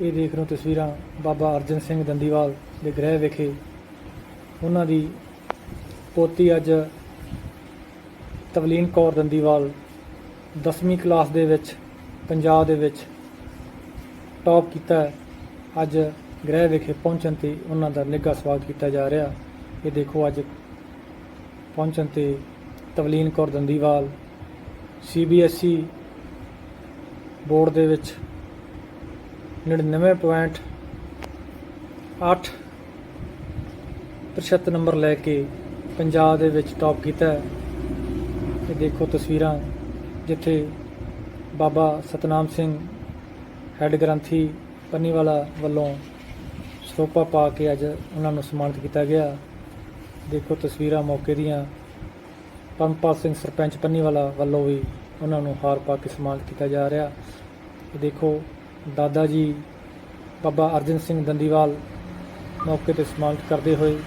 ਇਹ ਦੇਖ ਰਹੇ ਹੋ ਤਸਵੀਰਾਂ ਬਾਬਾ ਅਰਜਨ ਸਿੰਘ ਦੰਦੀਵਾਲ ਦੇ ਗ੍ਰਹਿ ਵਿਖੇ। ਉਹਨਾਂ ਦੀ ਪੋਤੀ ਅੱਜ ਤਵਲੀਨ ਕੌਰ ਦੰਦੀਵਾਲ 10ਵੀਂ ਕਲਾਸ ਦੇ ਵਿੱਚ, ਪੰਜਾਬ ਦੇ ਵਿੱਚ ਟੌਪ ਕੀਤਾ ਅੱਜ ਗ੍ਰਹਿ ਵਿਖੇ ਪਹੁੰਚਣ ਤੇ ਉਹਨਾਂ ਦਾ ਨਿੱਘਾ ਸਵਾਗਤ ਕੀਤਾ ਜਾ ਰਿਹਾ। ਇਹ ਦੇਖੋ ਅੱਜ ਪਹੁੰਚਣ ਤੇ ਤਵਲੀਨ ਕੌਰ ਦੰਦੀਵਾਲ ਸੀਬੀਐਸਈ ਬੋਰਡ ਦੇ ਵਿੱਚ 99.8 ਪ੍ਰਤੀਸ਼ਤ ਨੰਬਰ ਲੈ ਕੇ ਪੰਜਾਬ ਦੇ ਵਿੱਚ ਟੌਪ ਕੀਤਾ ਹੈ। ਇਹ ਦੇਖੋ ਤਸਵੀਰਾਂ, ਜਿੱਥੇ ਬਾਬਾ ਸਤਨਾਮ ਸਿੰਘ ਹੈੱਡ ਗ੍ਰੰਥੀ ਪੰਨੀਵਾਲਾ ਵੱਲੋਂ ਸਰੋਪਾ ਪਾ ਕੇ ਅੱਜ ਉਹਨਾਂ ਨੂੰ ਸਨਮਾਨਿਤ ਕੀਤਾ ਗਿਆ। ਦੇਖੋ ਤਸਵੀਰਾਂ ਮੌਕੇ ਦੀਆਂ। ਪਰਮਪਾਲ ਸਿੰਘ ਸਰਪੰਚ ਪੰਨੀਵਾਲਾ ਵੱਲੋਂ ਵੀ ਉਹਨਾਂ ਨੂੰ ਹਾਰ ਪਾ ਕੇ ਸਨਮਾਨਿਤ ਕੀਤਾ ਜਾ ਰਿਹਾ। ਇਹ ਦੇਖੋ ਦਾਦਾ ਜੀ ਬਾਬਾ ਅਰਜਨ ਸਿੰਘ ਦੰਦੀਵਾਲ ਮੌਕੇ ਤੇ ਸਨਮਾਨਿਤ ਕਰਦੇ ਹੋਏ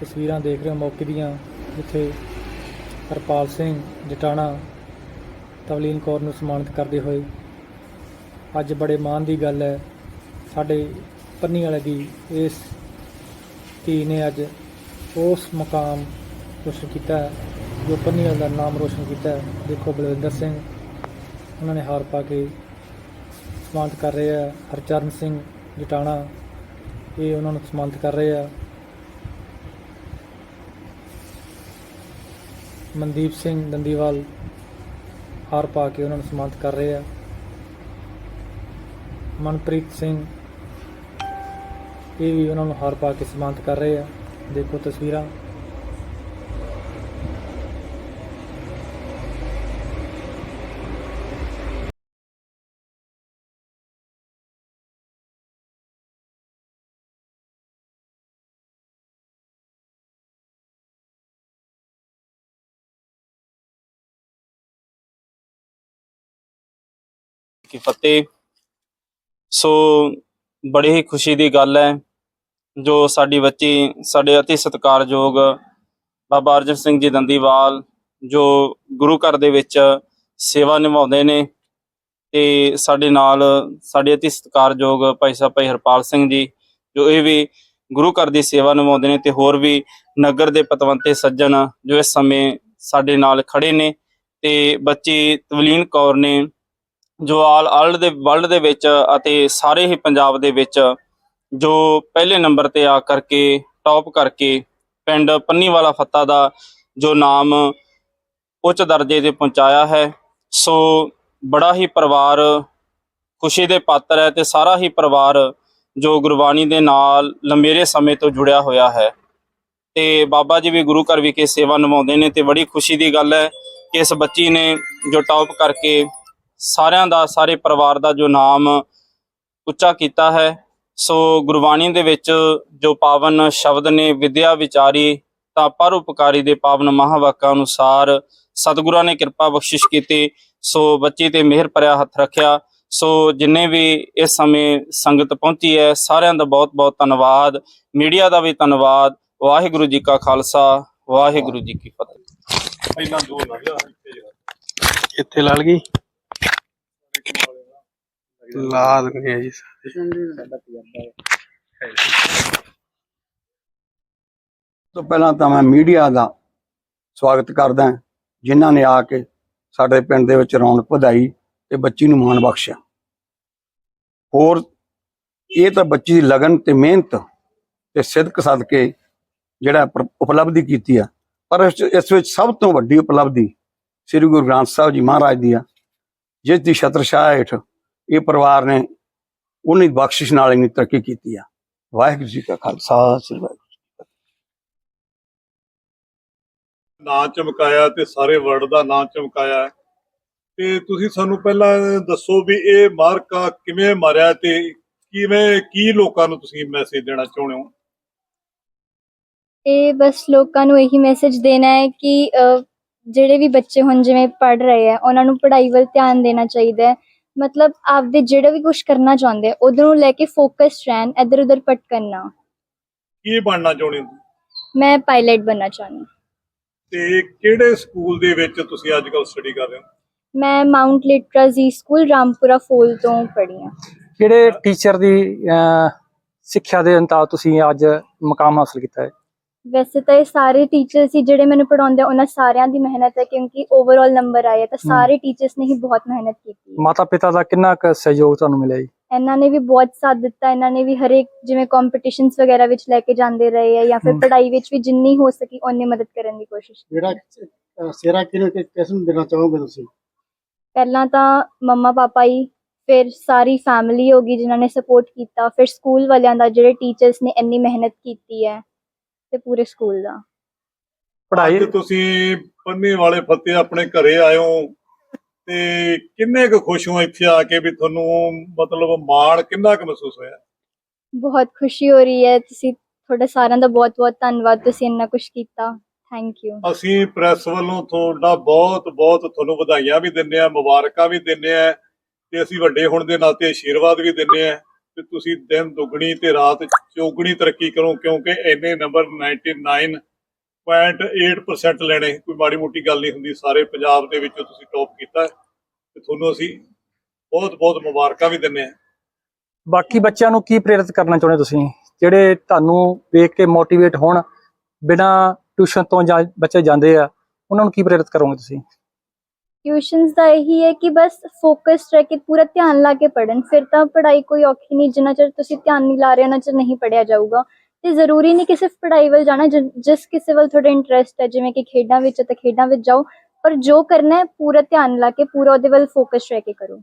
ਤਸਵੀਰਾਂ ਦੇਖ ਰਹੇ ਹੋ ਮੌਕੇ ਦੀਆਂ ਜਿੱਥੇ ਹਰਪਾਲ ਸਿੰਘ ਜਟਾਣਾ ਤਵਲੀਨ ਕੌਰ ਨੂੰ ਸਨਮਾਨਿਤ ਕਰਦੇ ਹੋਏ ਅੱਜ ਬੜੇ ਮਾਣ ਦੀ ਗੱਲ ਹੈ ਸਾਡੇ ਪੰਨੀ ਵਾਲੇ ਦੀ ਇਸ ਧੀ ਨੇ ਅੱਜ ਉਸ ਮੁਕਾਮ ਰੋਸ਼ਨ ਕੀਤਾ ਹੈ, ਜੋ ਪੰਨੀ ਵਾਲੇ ਦਾ ਨਾਮ ਰੋਸ਼ਨ ਕੀਤਾ ਦੇਖੋ ਬਲਵਿੰਦਰ ਸਿੰਘ ਉਹਨਾਂ ਨੇ ਹਾਰ ਪਾ ਕੇ ਸਨਮਾਨਿਤ ਕਰ ਰਹੇ ਆ ਹਰਚਰਨ ਸਿੰਘ ਜਟਾਣਾ। ਇਹ ਉਹਨਾਂ ਨੂੰ ਸਨਮਾਨਿਤ ਕਰ ਰਹੇ ਆ। ਮਨਦੀਪ ਸਿੰਘ ਦੰਦੀਵਾਲ ਹਾਰ ਪਾ ਕੇ ਉਹਨਾਂ ਨੂੰ ਸਨਮਾਨਿਤ ਕਰ ਰਹੇ ਆ। ਮਨਪ੍ਰੀਤ ਸਿੰਘ, ਇਹ ਵੀ ਉਹਨਾਂ ਨੂੰ ਹਾਰ ਪਾ ਕੇ ਸਨਮਾਨਿਤ ਕਰ ਰਹੇ ਆ। ਦੇਖੋ ਤਸਵੀਰਾਂ। ਕੀ ਫਤਿਹ। ਸੋ, ਬੜੀ ਹੀ ਖੁਸ਼ੀ ਦੀ ਗੱਲ ਹੈ ਜੋ ਸਾਡੀ ਬੱਚੀ, ਸਾਡੇ ਅਤੀ ਸਤਿਕਾਰਯੋਗ ਬਾਬਾ ਅਰਜਨ ਸਿੰਘ ਜੀ ਦੰਦੀਵਾਲ, ਜੋ ਗੁਰੂ ਘਰ ਦੇ ਵਿੱਚ ਸੇਵਾ ਨਿਭਾਉਂਦੇ ਨੇ ਤੇ ਸਾਡੇ ਨਾਲ ਸਾਡੇ ਅਤੀ ਸਤਿਕਾਰਯੋਗ ਭਾਈ ਸਾਹਿਬ ਭਾਈ ਹਰਪਾਲ ਸਿੰਘ ਜੀ, ਜੋ ਇਹ ਵੀ ਗੁਰੂ ਘਰ ਦੀ ਸੇਵਾ ਨਿਭਾਉਂਦੇ ਨੇ ਤੇ ਹੋਰ ਵੀ ਨਗਰ ਦੇ ਪਤਵੰਤੇ ਸੱਜਣ ਜੋ ਇਸ ਸਮੇਂ ਸਾਡੇ ਨਾਲ ਖੜੇ ਨੇ ਤੇ ਬੱਚੀ ਤਵਲੀਨ ਕੌਰ ਨੇ ਜੋ ਆਲ ਆਲ ਦੇ ਵਰਲਡ ਦੇ ਵਿੱਚ ਅਤੇ ਸਾਰੇ ਹੀ ਪੰਜਾਬ ਦੇ ਵਿੱਚ ਜੋ ਪਹਿਲੇ ਨੰਬਰ ਤੇ ਆ ਕਰਕੇ ਟੌਪ ਕਰਕੇ ਪਿੰਡ ਪੰਨੀਵਾਲਾ ਫੱਤਾ ਦਾ ਜੋ ਨਾਮ ਉੱਚ ਦਰਜੇ ਤੇ ਪਹੁੰਚਾਇਆ ਹੈ। ਸੋ ਬੜਾ ਹੀ ਪਰਿਵਾਰ ਖੁਸ਼ੀ ਦੇ ਪਾਤਰ ਹੈ ਤੇ ਸਾਰਾ ਹੀ ਪਰਿਵਾਰ ਜੋ ਗੁਰਬਾਣੀ ਦੇ ਨਾਲ ਲੰਮੇਰੇ ਸਮੇਂ ਤੋਂ ਜੁੜਿਆ ਹੋਇਆ ਹੈ। ਤੇ ਬਾਬਾ ਜੀ ਵੀ ਗੁਰੂ ਘਰ ਵਿਖੇ ਸੇਵਾ ਨਿਭਾਉਂਦੇ ਨੇ ਤੇ ਬੜੀ ਖੁਸ਼ੀ ਦੀ ਗੱਲ ਹੈ ਕਿ ਇਸ ਬੱਚੀ ਨੇ ਜੋ ਟੌਪ ਕਰਕੇ ਸਾਰਿਆਂ ਦਾ ਸਾਰੇ ਪਰਿਵਾਰ ਦਾ ਜੋ ਨਾਮ ਉੱਚਾ ਕੀਤਾ ਹੈ ਸੋ ਗੁਰਬਾਣੀ ਦੇ ਵਿੱਚ ਜੋ ਪਾਵਨ ਸ਼ਬਦ ਨੇ ਵਿਦਿਆ ਵਿਚਾਰੀ ਤਾਂ ਪਰਉਪਕਾਰੀ ਦੇ ਪਾਵਨ ਮਹਾਵਾਕਾਂ ਅਨੁਸਾਰ ਸਤਿਗੁਰਾਂ ਨੇ ਕਿਰਪਾ ਬਖਸ਼ਿਸ਼ ਕੀਤੀ ਸੋ ਬੱਚੀ ਤੇ ਮਿਹਰ ਭਰਿਆ ਹੱਥ ਰੱਖਿਆ ਸੋ ਜਿੰਨੇ ਵੀ ਇਸ ਸਮੇਂ ਸੰਗਤ ਪਹੁੰਚੀ ਹੈ ਸਾਰਿਆਂ ਦਾ ਬਹੁਤ ਬਹੁਤ ਧੰਨਵਾਦ ਮੀਡੀਆ ਦਾ ਵੀ ਧੰਨਵਾਦ ਵਾਹਿਗੁਰੂ ਜੀ ਕਾ ਖਾਲਸਾ ਵਾਹਿਗੁਰੂ ਜੀ ਕੀ ਫਤਿਹ। ਪਹਿਲਾਂ ਦੋ ਜਾ ਇੱਥੇ ਲੜ ਗਈ? ਲਾ ਦਿੰਦੇ ਆ ਜੀ ਤੋਂ ਪਹਿਲਾਂ ਤਾਂ ਮੈਂ ਮੀਡੀਆ ਦਾ ਸਵਾਗਤ ਕਰਦਾ ਹਾਂ, ਜਿਨ੍ਹਾਂ ਨੇ ਆ ਕੇ ਸਾਡੇ ਪਿੰਡ ਦੇ ਵਿੱਚ ਰੌਣਕ ਵਧਾਈ ਤੇ ਬੱਚੀ ਨੂੰ ਮਾਣ ਬਖਸ਼ਿਆ। ਹੋਰ ਇਹ ਤਾਂ ਬੱਚੀ ਦੀ ਲਗਨ ਤੇ ਮਿਹਨਤ ਤੇ ਸਿੱਧਕ ਸਦਕੇ ਜਿਹੜਾ ਉਪਲਬਧੀ ਕੀਤੀ ਆ। ਪਰ ਇਸ ਇਸ ਵਿੱਚ ਸਭ ਤੋਂ ਵੱਡੀ ਉਪਲਬਧੀ ਸ੍ਰੀ ਗੁਰੂ ਗ੍ਰੰਥ ਸਾਹਿਬ ਜੀ ਮਹਾਰਾਜ ਦੀ ਆ ਜਿਸ ਦੀ ਛਤਰਛਾਇਆ ਹੇਠ ਇਹ ਪਰਿਵਾਰ ਨੇ ਉਹਨੀ ਬਖਸ਼ਿਸ਼ ਨਾਲ ਇੰਨੀ ਤਰੱਕੀ ਕੀਤੀ ਆ। ਵਾਹਿਗੁਰੂ ਜੀ ਕਾ ਖਾਲਸਾ ਸ੍ਰੀ ਵਾਹਿਗੁਰੂ ਨਾਂ ਚਮਕਾਇਆ ਤੇ ਸਾਰੇ ਵਰਲਡ ਦਾ ਨਾਂ ਚਮਕਾਇਆ। ਤੇ ਤੁਸੀਂ ਸਾਨੂੰ ਪਹਿਲਾਂ ਦੱਸੋ ਵੀ ਇਹ ਮਾਰਕਾ ਕਿਵੇਂ ਮਾਰਿਆ ਤੇ ਕਿਵੇਂ ਕੀ ਲੋਕਾਂ ਨੂੰ ਤੁਸੀਂ ਮੈਸੇਜ ਦੇਣਾ ਚਾਹੁੰਦੇ ਹੋ? ਇਹ ਬਸ ਲੋਕਾਂ ਨੂੰ ਇਹੀ ਮੈਸੇਜ ਦੇਣਾ ਹੈ ਕਿ ਜਿਹੜੇ ਵੀ ਬੱਚੇ ਹੁਣ ਜਿਵੇਂ ਪੜ ਰਹੇ ਆ ਉਹਨਾਂ ਨੂੰ ਪੜ੍ਹਾਈ ਵੱਲ ਧਿਆਨ ਦੇਣਾ ਚਾਹੀਦਾ ਹੈ। ਮਤਲਬ ਆਪਦੇ ਜਿਹੜਾ ਵੀ ਕੁਝ ਕਰਨਾ ਚਾਹੁੰਦੇ ਆ ਉਧਰ ਨੂੰ ਲੈ ਕੇ ਫੋਕਸ ਰਹਿਣ ਇੱਧਰ ਉੱਧਰ ਭਟਕਣ ਨਾ। ਕੀ ਬਣਨਾ ਚਾਹੁੰਦੇ ਹੋ ਮੈਂ ਪਾਇਲਟ ਬਣਨਾ ਚਾਹੁੰਦੀ। ਤੇ ਕਿਹੜੇ ਸਕੂਲ ਦੇ ਵਿੱਚ ਤੁਸੀਂ ਅੱਜ ਕੱਲ ਸਟੱਡੀ ਕਰ ਰਹੇ ਹੋ? ਮੈਂ ਮਾਊਂਟ ਲਿਟਰਾ ਜੀ ਸਕੂਲ ਰਾਮਪੁਰਾ ਫੋਲ ਤੋਂ ਪੜ੍ਹੀ ਹਾਂ। ਕਿਹੜੇ ਟੀਚਰ ਦੀ ਅਹ, ਸਿੱਖਿਆ ਦੇ ਅੰਤਾਂ ਤੁਸੀਂ ਅੱਜ ਮੁਕਾਮ ਹਾਸਲ ਕੀਤਾ ਹੈ? ਵੈਸੇ ਤਾਂ ਇਹ ਸਾਰੇ ਟੀਚਰ ਸੀ ਜਿਹੜੇ ਮੈਨੂੰ ਪੜਾਉਂਦੇ ਆ, ਉਹਨਾਂ ਸਾਰਿਆਂ ਦੀ ਮਿਹਨਤ ਹੈ ਕਿਉਂਕਿ ਓਵਰਆਲ ਨੰਬਰ ਆਏ ਆ ਤਾਂ ਸਾਰੇ ਟੀਚਰਸ ਨੇ ਹੀ ਬਹੁਤ ਮਿਹਨਤ ਕੀਤੀ ਹੈ। ਮਾਤਾ ਪਿਤਾ ਦਾ ਕਿੰਨਾ ਕੁ ਸਹਿਯੋਗ ਤੁਹਾਨੂੰ ਮਿਲਿਆ ਜੀ? ਇਹਨਾਂ ਨੇ ਵੀ ਬਹੁਤ ਸਾਥ ਦਿੱਤਾ ਇਹਨਾਂ ਨੇ ਵੀ ਹਰੇਕ ਜਿਵੇਂ ਕੰਪੀਟੀਸ਼ਨਸ ਵਗੈਰਾ ਵਿੱਚ ਲੈ ਕੇ ਜਾਂਦੇ ਰਹੇ ਆ ਜਾਂ ਫਿਰ ਹਮ। ਪੜ੍ਹਾਈ ਵਿੱਚ ਵੀ ਜਿੰਨੀ ਹੋ ਸਕੀ ਓਨੀ ਮਦਦ ਕਰਨ ਦੀ ਕੋਸ਼ਿਸ਼ ਕੀਤੀ ਜਿਹੜਾ ਸਿਹਰਾ ਕਿਹਨੂੰ ਕਿ ਕਿਸ ਨੂੰ ਦੇਣਾ ਚਾਹੋਗੇ ਤੁਸੀਂ? ਪਹਿਲਾਂ ਤਾਂ ਮੰਮਾ ਪਾਪਾ ਹੀ ਫਿਰ ਸਾਰੀ ਫੈਮਿਲੀ ਹੋ ਗਈ ਜਿਨ੍ਹਾਂ ਨੇ ਸਪੋਰਟ ਕੀਤਾ ਫਿਰ ਸਕੂਲ ਵਾਲਿਆਂ ਦਾ ਜਿਹੜੇ ਟੀਚਰਸ ਨੇ ਇੰਨੀ ਮਿਹਨਤ ਕੀਤੀ ਹੈ। ਤੇ ਪੂਰੇ ਸਕੂਲ ਦਾ। ਪੜ੍ਹਾਈ ਅੱਜ ਤੁਸੀਂ ਪੰਨੇ ਵਾਲੇ ਫਤਿਹ ਆਪਣੇ ਘਰੇ ਆਇਓ ਤੇ ਕਿੰਨੇ ਕੁ ਖੁਸ਼ ਹੋ ਇੱਥੇ ਆ ਕੇ ਵੀ ਤੁਹਾਨੂੰ ਮਤਲਬ ਮਾਣ ਕਿੰਨਾ ਕੁ ਮਹਿਸੂਸ ਹੋਇਆ? ਬਹੁਤ ਖੁਸ਼ੀ ਹੋ ਰਹੀ ਹੈ। ਤੁਸੀਂ ਤੁਹਾਡਾ ਸਾਰਿਆਂ ਦਾ ਬਹੁਤ ਬਹੁਤ ਧੰਨਵਾਦ। ਤੁਸੀਂ ਇੰਨਾ ਕੁਝ ਕੀਤਾ। ਥੈਂਕ ਯੂ ਅਸੀਂ ਪ੍ਰੈਸ ਵੱਲੋਂ ਤੁਹਾਡਾ ਬਹੁਤ ਬਹੁਤ ਤੁਹਾਨੂੰ ਵਧਾਈਆਂ ਵੀ ਦਿੰਦੇ ਆ ਮੁਬਾਰਕਾਂ ਵੀ ਦਿੰਦੇ ਆ ਤੇ ਅਸੀਂ ਵੱਡੇ ਹੋਣ ਦੇ ਨਾਤੇ ਆਸ਼ੀਰਵਾਦ ਵੀ ਦਿੰਦੇ ਆ ਕਿ ਤੁਸੀਂ ਦਿਨ ਦੁੱਗਣੀ ਤੇ ਰਾਤ ਚੌਗਣੀ ਤਰੱਕੀ ਕਰੋ, ਕਿਉਂਕਿ ਇੰਨੇ ਨੰਬਰ 99.8% ਲੈਣੇ, ਕੋਈ ਮਾੜੀ ਮੋਟੀ ਗੱਲ ਨਹੀਂ ਹੁੰਦੀ, ਸਾਰੇ ਪੰਜਾਬ ਦੇ ਵਿੱਚੋਂ ਤੁਸੀਂ ਟੌਪ ਕੀਤਾ ਤੇ ਤੁਹਾਨੂੰ ਅਸੀਂ ਬਹੁਤ ਬਹੁਤ ਮੁਬਾਰਕਾਂ ਵੀ ਦਿੰਦੇ ਆ ਬਾਕੀ ਬੱਚਿਆਂ ਨੂੰ ਕੀ ਪ੍ਰੇਰਿਤ ਕਰਨਾ ਚਾਹੁੰਦੇ ਤੁਸੀਂ? ਜਿਹੜੇ ਤੁਹਾਨੂੰ ਵੇਖ ਕੇ ਮੋਟੀਵੇਟ ਹੋਣ, ਬਿਨਾ ਟਿਊਸ਼ਨ ਤੋਂ ਜਾਂ ਬੱਚੇ ਜਾਂਦੇ ਆ, ਉਹਨਾਂ ਨੂੰ ਕੀ ਪ੍ਰੇਰਿਤ ਕਰੋਗੇ ਤੁਸੀਂ? ਟਿਊਸ਼ਨਸ ਦਾ ਇਹੀ ਹੈ ਕਿ ਬਸ ਫੋਕਸ ਰਹਿ ਕੇ ਪੂਰਾ ਧਿਆਨ ਲਾ ਕੇ ਪੜਨ ਫਿਰ ਤਾਂ ਪੜ੍ਹਾਈ ਕੋਈ ਔਖੀ ਨਹੀਂ, ਜਿੰਨਾ ਚਿਰ ਤੁਸੀਂ ਧਿਆਨ ਨਹੀਂ ਲਾ ਰਹੇ, ਉਹਨਾਂ ਚਿਰ ਨਹੀਂ ਪੜਿਆ ਜਾਊਗਾ। ਤੇ ਜ਼ਰੂਰੀ ਨਹੀਂ ਕਿ ਸਿਰਫ ਪੜ੍ਹਾਈ ਵੱਲ ਜਾਣਾ, ਜਿ- ਜਿਸ ਕਿਸੇ ਵੱਲ ਤੁਹਾਡਾ ਇੰਟਰਸਟ ਹੈ, ਜਿਵੇਂ ਕਿ ਖੇਡਾਂ ਵਿੱਚ ਹੈ ਤਾਂ ਖੇਡਾਂ ਵਿੱਚ ਜਾਓ। ਪਰ ਜੋ ਕਰਨਾ ਹੈ, ਪੂਰਾ ਧਿਆਨ ਲਾ ਕੇ, ਪੂਰਾ ਉਹਦੇ ਵੱਲ ਫੋਕਸ ਰਹਿ ਕੇ ਕਰੋ।